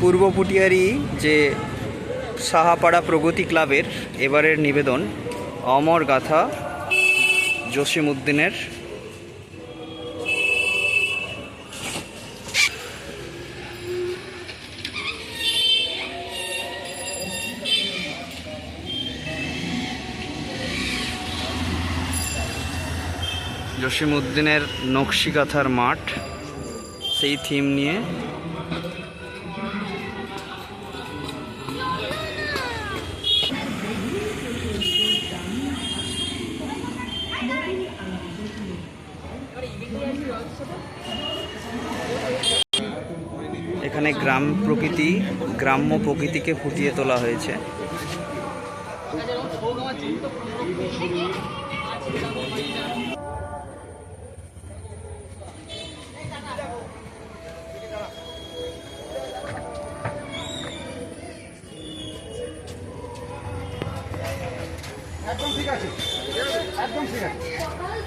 পূর্ব পুটিয়ারি যে সাহাপাড়া প্রগতি ক্লাবের এবারের নিবেদন, অমর গাথা জসিম উদ্দিনের জসিম উদ্দিনের নকশিকাথার মাঠ, সেই থিম নিয়ে এখানে গ্রাম প্রকৃতি গ্রাম্য প্রকৃতিকে ফুটিয়ে তোলা হয়েছে। একদম ঠিক আছে। একদম ঠিক আছে।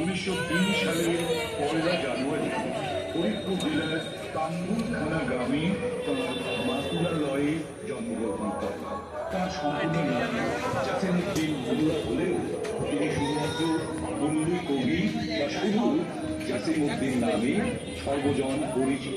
উনিশশো তিন সালের পয়লা জানুয়ারি, ফরিদপুর জেলার তাম্বুলখানা গ্রামে তাঁর মাতুলালয়ে জন্মগ্রহণ করেন। তার সম্পূর্ণ নাম জাসেমুদ্দিন মোল্লা হলেও তিনি শুধুমাত্র বন্ধু কবি বা শুধু জাসিমুদ্দিন নামে সর্বজন পরিচিত।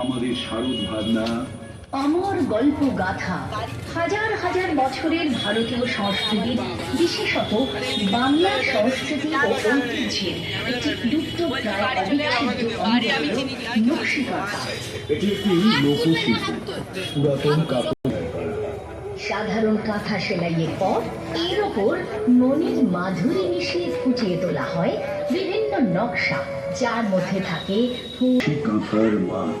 আমাদের শারদ ভাবনা। অমর গল্প গাথা। হাজার হাজার বছরের ভারতীয় সংস্কৃতির বিশেষত বাংলা সংস্কৃতি ও ঐতিহ্যের একটি লুপ্ত প্রায় অবিচ্ছেদ্য অঙ্গ এটি একটি লোকশিল্প পুরাতন কাপড় সাধারণ কাঁথা সেলাইয়ের পর এর ওপর মনের মাধুরী মিশিয়ে ফুটিয়ে তোলা হয় বিভিন্ন নকশা যার মধ্যে থাকে কাঁথার মাঠ।